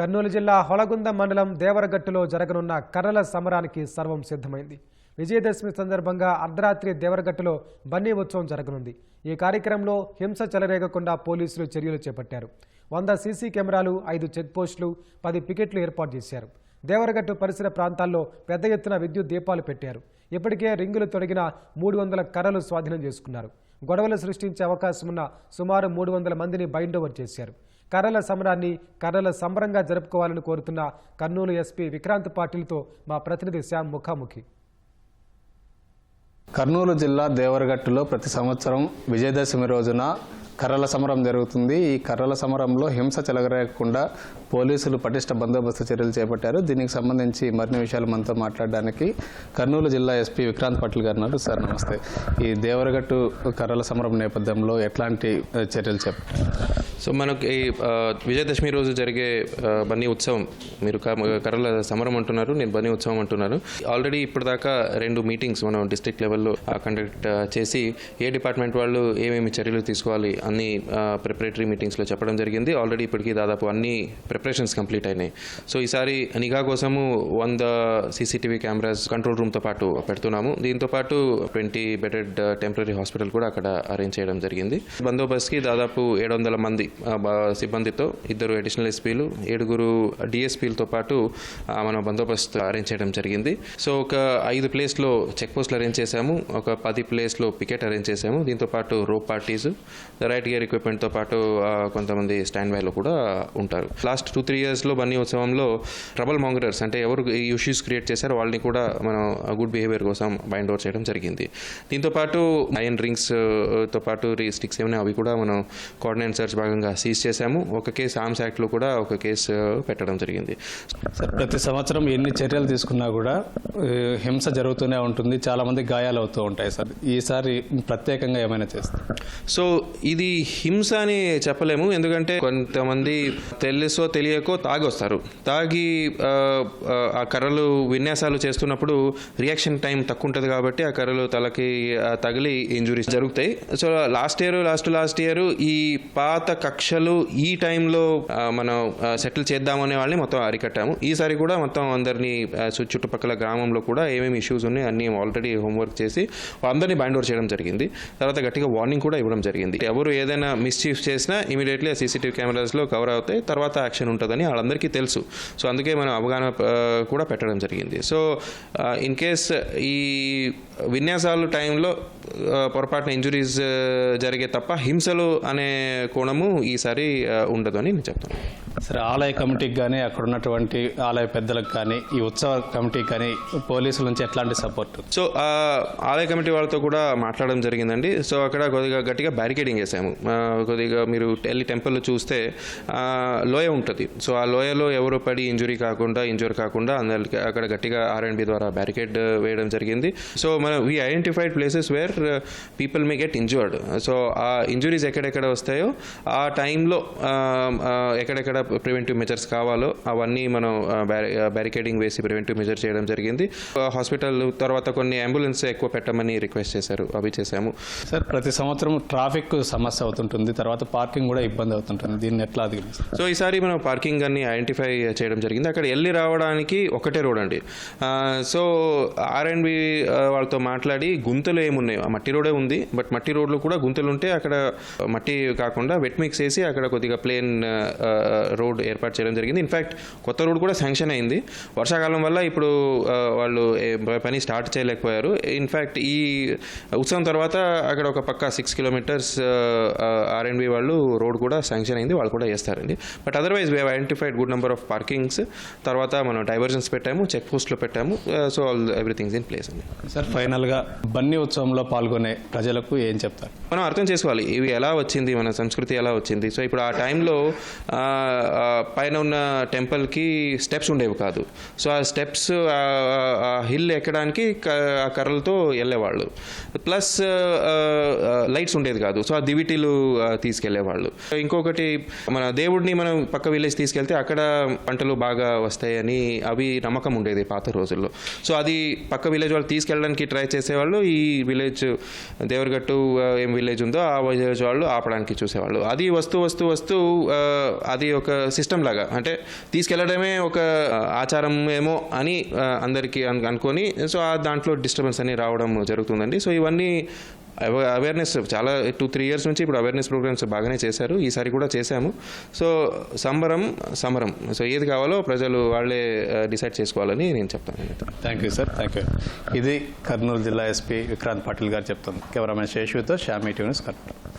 కర్నూలు జిల్లా హొలగుంద మండలం దేవరగట్టులో జరగనున్న కర్రల సమరానికి సర్వం సిద్ధమైంది. విజయదశమి సందర్భంగా అర్ధరాత్రి దేవరగట్టులో బన్నీ ఉత్సవం జరగనుంది. ఈ కార్యక్రమంలో హింస చెలరేగకుండా పోలీసులు చర్యలు చేపట్టారు. వంద సీసీ కెమెరాలు ఐదు చెక్పోస్టులు పది పికెట్లు ఏర్పాటు చేశారు. దేవరగట్టు పరిసర ప్రాంతాల్లో పెద్ద ఎత్తున విద్యుత్ దీపాలు పెట్టారు. ఇప్పటికే రింగులు తొలగిన మూడు వందల కర్రలు స్వాధీనం చేసుకున్నారు. గొడవలు సృష్టించే అవకాశం ఉన్న సుమారు మూడు వందల మందిని బైండోవర్ చేశారు. కర్రల సమరాన్ని కర్రల సంబరంగా జరుపుకోవాలని కోరుతున్న కర్నూలు ఎస్పీ విక్రాంత్ పాటిల్తో మా ప్రతినిధి శ్యామ్ ముఖాముఖి. కర్నూలు జిల్లా దేవరగట్టులో ప్రతి సంవత్సరం విజయదశమి రోజున కర్రల సమరం జరుగుతుంది. ఈ కర్రల సమరంలో హింస చెలగరేయకుండా పోలీసులు పటిష్ట బందోబస్తు చర్యలు చేపట్టారు. దీనికి సంబంధించి మరిన్ని విషయాలు మనతో మాట్లాడడానికి కర్నూలు జిల్లా ఎస్పీ విక్రాంత్ పాటిల్ గారు ఉన్నారు. సార్ నమస్తే. ఈ దేవరగట్టు కర్రల సమరం నేపథ్యంలో ఎట్లాంటి చర్యలు చేపట్టారు? సో మనకి ఈ, విజయదశమి రోజు జరిగే బన్నీ ఉత్సవం మీరు క- కర్రల సమరం అంటున్నారు నేను బన్నీ ఉత్సవం అంటున్నాను. ఆల్రెడీ ఇప్పటిదాకా రెండు మీటింగ్స్ మనం డిస్ట్రిక్ట్ లెవెల్లో కండక్ట్ చేసి ఏ డిపార్ట్మెంట్ వాళ్ళు ఏమేమి చర్యలు తీసుకోవాలి అన్ని ప్రిపరేటరీ మీటింగ్స్లో చెప్పడం జరిగింది. ఆల్రెడీ ఇప్పటికీ దాదాపు అన్ని ప్రిపరేషన్స్ కంప్లీట్ అయినాయి. సో ఈసారి నిఘా కోసము వంద సీసీటీవీ కెమెరాస్ కంట్రోల్ రూమ్తో పాటు పెడుతున్నాము. దీంతో పాటు ట్వంటీ బెడెడ్ టెంపరీ హాస్పిటల్ కూడా అక్కడ అరేంజ్ చేయడం జరిగింది. బందోబస్తుకి దాదాపు ఏడు వందల మంది సిబ్బందితో ఇద్దరు అడిషనల్ ఎస్పీలు ఏడుగురు డిఎస్పీలతో పాటు మనం బందోబస్తు అరేంజ్ చేయడం జరిగింది. సో ఒక ఐదు ప్లేస్లో చెక్ పోస్టులు అరేంజ్ చేశాము. ఒక పది ప్లేస్లో పికెట్ అరేంజ్ చేశాము. దీంతో పాటు రోప్ పార్టీస్ రైట్ గేర్ ఎక్విప్మెంట్తో పాటు కొంతమంది స్టాండ్ బైలో కూడా ఉంటారు. లాస్ట్ టూ త్రీ ఇయర్స్లో బన్నీ ఉత్సవంలో ట్రబుల్ మాంగరర్స్ అంటే ఎవరు ఈ ఇష్యూస్ క్రియేట్ చేశారో వాళ్ళని కూడా మనం గుడ్ బిహేవియర్ కోసం బైండ్ అవుట్ చేయడం జరిగింది. దీంతో పాటు ఐరన్ రింగ్స్తో పాటు స్టిక్స్ ఏమైనా అవి కూడా మనం కోఆర్డినేట్ సర్చ్ భాగంగా సీజ్ చేశాము. ఒక కేసు ఆర్మ్స్ యాక్ట్లో కూడా ఒక కేసు పెట్టడం జరిగింది. సార్ ప్రతి సంవత్సరం ఎన్ని చర్యలు తీసుకున్నా కూడా ఆ, హింస జరుగుతూనే ఉంటుంది. చాలా మంది గాయాలు అవుతూ ఉంటాయి సార్ ఈసారి ప్రత్యేకంగా ఏమైనా చేస్తారు? సో ఇది హింస అని చెప్పలేము. ఎందుకంటే కొంతమంది తెలుసో తెలియకో తాగొస్తారు. తాగి ఆ, ఆ, ఆ కర్రలు విన్యాసాలు చేస్తున్నప్పుడు రియాక్షన్ టైం తక్కువ ఉంటుంది కాబట్టి ఆ కర్రలు తలకి తగిలి ఇంజురీస్ జరుగుతాయి. So last year last last year ఈ పాత కక్షలు ఈ టైంలో మనం సెటిల్ చేద్దామనే వాళ్ళని మొత్తం అరికట్టాము. ఈసారి కూడా మొత్తం అందరినీ చుట్టుపక్కల గ్రామంలో కూడా ఏమేమి ఇష్యూస్ ఉన్నాయి అన్ని ఆల్రెడీ హోంవర్క్ చేసి అందరినీ బైండ్ ఓవర్ చేయడం జరిగింది. తర్వాత గట్టిగా వార్నింగ్ కూడా ఇవ్వడం జరిగింది. ఎవరు ఏదైనా మిస్చీఫ్ చేసినా ఇమీడియట్లీ సీసీటీవీ కెమెరాస్లో కవర్ అవుతాయి తర్వాత యాక్షన్ ఉంటుందని వాళ్ళందరికీ తెలుసు. సో అందుకే మనం అవగాహన కూడా పెట్టడం జరిగింది. సో ఇన్ కేస్ ఈ విన్యాసాలు టైంలో పొరపాటున ఇంజురీస్ జరిగే తప్ప హింసలు అనే కోణము ఈసారి ఉండదు అని నేను చెప్తాను సరే ఆలయ కమిటీకి కానీ అక్కడ ఉన్నటువంటి ఆలయ పెద్దలకు కానీ ఈ ఉత్సవ కమిటీకి కానీ పోలీసుల నుంచి ఎట్లాంటి సపోర్ట్? సో ఆలయ కమిటీ వాళ్ళతో కూడా మాట్లాడడం జరిగిందండి. సో అక్కడ కొద్దిగా గట్టిగా బ్యారికేడింగ్ వేసాము కొద్దిగా మీరు వెళ్ళి టెంపుల్లో చూస్తే లోయ ఉంటుంది. సో ఆ లోయలో ఎవరు పడి ఇంజురీ కాకుండా ఇంజూర్ కాకుండా అందరికి అక్కడ గట్టిగా ఆర్ఎండ్బి ద్వారా బ్యారికేడ్ వేయడం జరిగింది. సో మనం we identified places where people may get injured so ఆ ఇంజురీస్ ఎక్కడెక్కడ వస్తాయో ఆ టైంలో ఎక్కడెక్కడ ప్రివెంటివ్ మెజర్స్ కావాలో అవన్నీ మనం బ్యారికేడింగ్ వేసి ప్రివెంటివ్ మెజర్ చేయడం జరిగింది. హాస్పిటల్ తర్వాత కొన్ని అంబులెన్స్ ఎక్కువ పెట్టమని రిక్వెస్ట్ చేశారు. అవి చేశాము. సార్ ప్రతి సంవత్సరం ట్రాఫిక్ సమస్య అవుతుంటుంది. తర్వాత పార్కింగ్ కూడా ఇబ్బంది అవుతుంటుంది. దీన్ని ఎట్లా అధిగమిస్తారు? సో ఈసారి మనం పార్కింగ్ అన్ని ఐడెంటిఫై చేయడం జరిగింది. అక్కడ వెళ్ళి రావడానికి ఒకటే రోడ్ అండి. సో ఆర్ అండ్ బి వాళ్ళతో మాట్లాడి గుంతలు ఏమున్నాయి? ఆ మట్టి రోడే ఉంది బట్ మట్టి రోడ్లో కూడా గుంతలు ఉంటే అక్కడ మట్టి కాకుండా వెట్ మిక్స్ వేసి అక్కడ కొద్దిగా ప్లేన్ రోడ్ ఏర్పాటు చేయడం జరిగింది. ఇన్ఫ్యాక్ట్ కొత్త రోడ్ కూడా శాంక్షన్ అయింది. వర్షాకాలం వల్ల ఇప్పుడు వాళ్ళు పని స్టార్ట్ చేయలేకపోయారు. ఇన్ఫ్యాక్ట్ ఈ ఉత్సవం తర్వాత అక్కడ ఒక పక్క six kilometres R and B వాళ్ళు రోడ్ కూడా శాంక్షన్ అయింది. వాళ్ళు కూడా చేస్తారండి. But otherwise we identified good number of parkings తర్వాత మనం డైవర్జన్స్ పెట్టాము చెక్ పోస్ట్లో పెట్టాము. So all everythings in place అండి. సార్ ఫైనల్గా బన్నీ ఉత్సవంలో పాల్గొనే ప్రజలకు ఏం చెప్తారు? మనం అర్థం చేసుకోవాలి. ఇవి ఎలా వచ్చింది? మన సంస్కృతి ఎలా వచ్చింది? సో ఇప్పుడు ఆ టైంలో పైన ఉన్న టెంపుల్కి స్టెప్స్ ఉండేవి కాదు. సో ఆ స్టెప్స్ ఆ హిల్ ఎక్కడానికి క- ఆ కర్రలతో వెళ్ళేవాళ్ళు. ప్లస్ లైట్స్ ఉండేది కాదు. సో ఆ దివిటీలు తీసుకెళ్ళేవాళ్ళు ఇంకొకటి మన దేవుడిని మనం పక్క విలేజ్ తీసుకెళ్తే అక్కడ పంటలు బాగా వస్తాయని అవి నమ్మకం ఉండేది పాత రోజుల్లో. సో అది పక్క విలేజ్ వాళ్ళు తీసుకెళ్ళడానికి ట్రై చేసేవాళ్ళు. ఈ విలేజ్ దేవరగట్టు ఏం విలేజ్ ఉందో ఆ విలేజ్ వాళ్ళు ఆపడానికి చూసేవాళ్ళు. అది వస్తూ వస్తూ వస్తూ అది ఒక సిస్టమ్ లాగా. అంటే తీసుకెళ్ళడమే ఒక ఆచారం ఏమో అని అందరికీ అనుకొని సో ఆ దాంట్లో డిస్టర్బెన్స్ అని రావడం జరుగుతుందండి. సో ఇవన్నీ అవేర్నెస్ చాలా టూ త్రీ ఇయర్స్ నుంచి ఇప్పుడు అవేర్నెస్ ప్రోగ్రామ్స్ బాగానే చేశారు. ఈసారి కూడా చేశాము. సో సంబరం సమరం సో ఏది కావాలో ప్రజలు వాళ్ళే డిసైడ్ చేసుకోవాలని నేను చెప్తాను. Thank you sir thank you ఇది కర్నూలు జిల్లా ఎస్పీ విక్రాంత్ పాటిల్ గారు చెప్తాను కెమెరామెన్ శేషుతో శ్యామీ న్యూస్ కర్నూలు.